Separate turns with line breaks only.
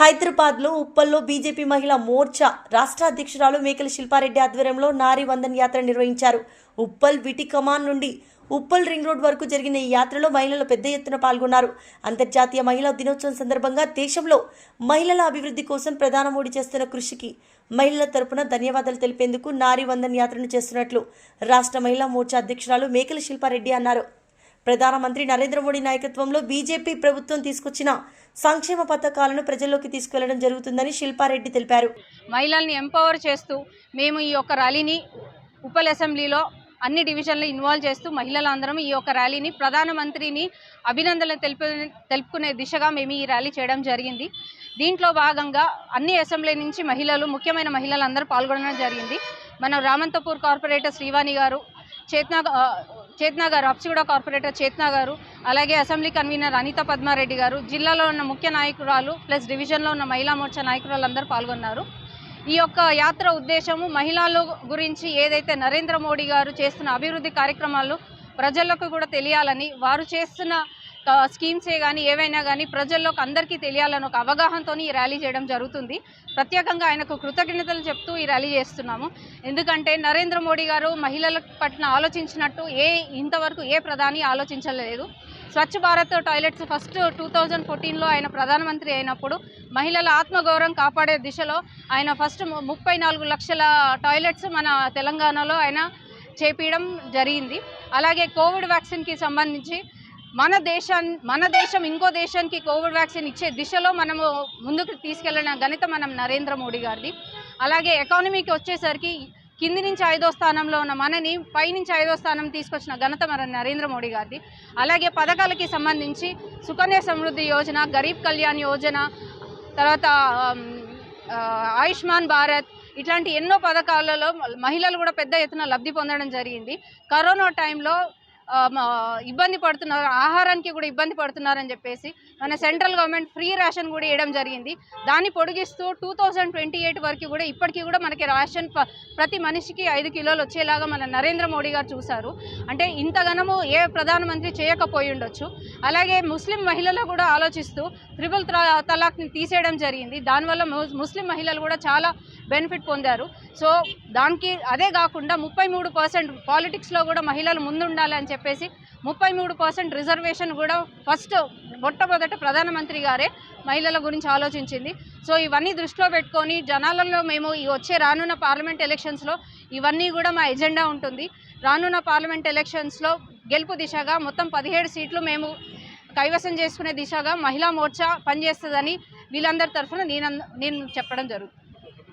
హైదరాబాద్లో ఉప్పల్లో బీజేపీ మహిళా మోర్చా రాష్ట్ర అధ్యక్షురాలు మేకల శిల్పారెడ్డి ఆధ్వర్యంలో నారీ వందన్ యాత్ర నిర్వహించారు. ఉప్పల్ విటి కమాన్ నుండి ఉప్పల్ రింగ్ రోడ్ వరకు జరిగిన ఈ యాత్రలో మహిళలు పెద్ద ఎత్తున పాల్గొన్నారు. అంతర్జాతీయ మహిళా దినోత్సవం సందర్భంగా దేశంలో మహిళల అభివృద్ధి కోసం ప్రధాన మోడీ చేస్తున్న కృషికి మహిళల తరపున ధన్యవాదాలు తెలిపేందుకు నారీ వందన్ యాత్రను చేస్తున్నట్లు రాష్ట్ర మహిళా మోర్చా అధ్యక్షురాలు మేకల శిల్పారెడ్డి అన్నారు. ప్రధానమంత్రి నరేంద్ర మోడీ నాయకత్వంలో బీజేపీ ప్రభుత్వం తీసుకొచ్చిన సంక్షేమ పథకాలను ప్రజల్లోకి తీసుకెళ్ళడం జరుగుతుందని శిల్పారెడ్డి తెలిపారు.
మహిళల్ని ఎంపవర్ చేస్తూ మేము ఈ యొక్క ర్యాలీని ఉపల్ అసెంబ్లీలో అన్ని డివిజన్లు ఇన్వాల్వ్ చేస్తూ మహిళలందరం ఈ యొక్క ర్యాలీని ప్రధానమంత్రిని అభినందనలు తెలుపు తెలుపుకునే దిశగా మేము ఈ ర్యాలీ చేయడం జరిగింది. దీంట్లో భాగంగా అన్ని అసెంబ్లీ నుంచి మహిళలు ముఖ్యమైన మహిళలందరూ పాల్గొనడం జరిగింది. మన రామంతపూర్ కార్పొరేటర్ శ్రీవాణి గారు చేతనా చేతనా గారు అప్సిగూడ కార్పొరేటర్ చేతనా గారు అలాగే అసెంబ్లీ కన్వీనర్ అనిత పద్మారెడ్డి గారు జిల్లాలో ఉన్న ముఖ్య నాయకురాలు ప్లస్ డివిజన్లో ఉన్న మహిళా మోర్చా నాయకురాలందరూ పాల్గొన్నారు. ఈ యొక్క యాత్ర ఉద్దేశము మహిళల గురించి ఏదైతే నరేంద్ర మోడీ గారు చేస్తున్న అభివృద్ధి కార్యక్రమాలు ప్రజలకు కూడా తెలియాలని వారు చేస్తున్న స్కీమ్సే కానీ ఏవైనా కానీ ప్రజల్లోకి అందరికీ తెలియాలని ఒక అవగాహనతో ఈ ర్యాలీ చేయడం జరుగుతుంది. ప్రత్యేకంగా ఆయనకు కృతజ్ఞతలు చెప్తూ ఈ ర్యాలీ చేస్తున్నాము. ఎందుకంటే నరేంద్ర మోడీ గారు మహిళల పట్ల ఆలోచించినట్టు ఏ ఇంతవరకు ఏ ప్రధాని ఆలోచించలేదు. Swachh Bharat toilets first two thousand ఫోర్టీన్లో ఆయన ప్రధానమంత్రి అయినప్పుడు మహిళల ఆత్మగౌరవం కాపాడే దిశలో ఆయన ఫస్ట్ ము- ముప్పై నాలుగు లక్షల టాయిలెట్స్ మన తెలంగాణలో ఆయన చేపించడం జరిగింది. అలాగే కోవిడ్ వ్యాక్సిన్కి సంబంధించి మన దేశాన్ని మన దేశం ఇంకో దేశానికి కోవిడ్ వ్యాక్సిన్ ఇచ్చే దిశలో మనము ముందుకు తీసుకెళ్ళిన ఘనత మనం నరేంద్ర మోడీ గారిది. అలాగే ఎకానమీకి వచ్చేసరికి కింది నుంచి ఐదో స్థానంలో ఉన్న మనని పైనుంచి ఐదో స్థానం తీసుకొచ్చిన ఘనత మన నరేంద్ర మోడీ గారిది. అలాగే పథకాలకి సంబంధించి సుకన్య సమృద్ధి యోజన గరీబ్ కళ్యాణ్ యోజన తర్వాత ఆయుష్మాన్ భారత్ ఇట్లాంటి ఎన్నో పథకాలలో మహిళలు కూడా పెద్ద ఎత్తున లబ్ధి పొందడం జరిగింది. కరోనా టైంలో ఇబ్బంది పడుతున్నారు ఆహారానికి కూడా ఇబ్బంది పడుతున్నారని చెప్పేసి మన సెంట్రల్ గవర్నమెంట్ ఫ్రీ రేషన్ కూడా ఇవ్వడం జరిగింది. దాన్ని పొడిగిస్తూ టూ థౌజండ్ ట్వంటీ ఎయిట్ వరకు కూడా ఇప్పటికీ కూడా మనకి రేషన్ ప- ప్రతి మనిషికి ఐదు కిలోలు వచ్చేలాగా మన నరేంద్ర మోడీ గారు చూశారు. అంటే ఇంతగనము ఏ ప్రధానమంత్రి చేయకపోయి ఉండొచ్చు. అలాగే ముస్లిం మహిళలు కూడా ఆలోచిస్తూ త్రిబుల్ తలాక్ని తీసేయడం జరిగింది. దానివల్ల ముస్లిం మహిళలు కూడా చాలా బెనిఫిట్ పొందారు. సో దానికి అదే కాకుండా ముప్పై మూడు పర్సెంట్ పాలిటిక్స్లో కూడా మహిళలు ముందుండాలి అని చెప్పేసి ముప్పై మూడు పర్సెంట్ రిజర్వేషన్ కూడా ఫస్ట్ మొట్టమొదట ప్రధానమంత్రి గారే మహిళల గురించి ఆలోచించింది. సో ఇవన్నీ దృష్టిలో పెట్టుకొని జనాలలో మేము ఈ వచ్చే రానున్న పార్లమెంట్ ఎలక్షన్స్లో ఇవన్నీ కూడా మా ఎజెండా ఉంటుంది. రానున్న పార్లమెంట్ ఎలక్షన్స్లో గెలుపు దిశగా మొత్తం పదిహేడు సీట్లు మేము కైవసం చేసుకునే దిశగా మహిళా మోర్చా పనిచేస్తుందని వీళ్ళందరి తరఫున నేను నేను చెప్పడం జరుగుతుంది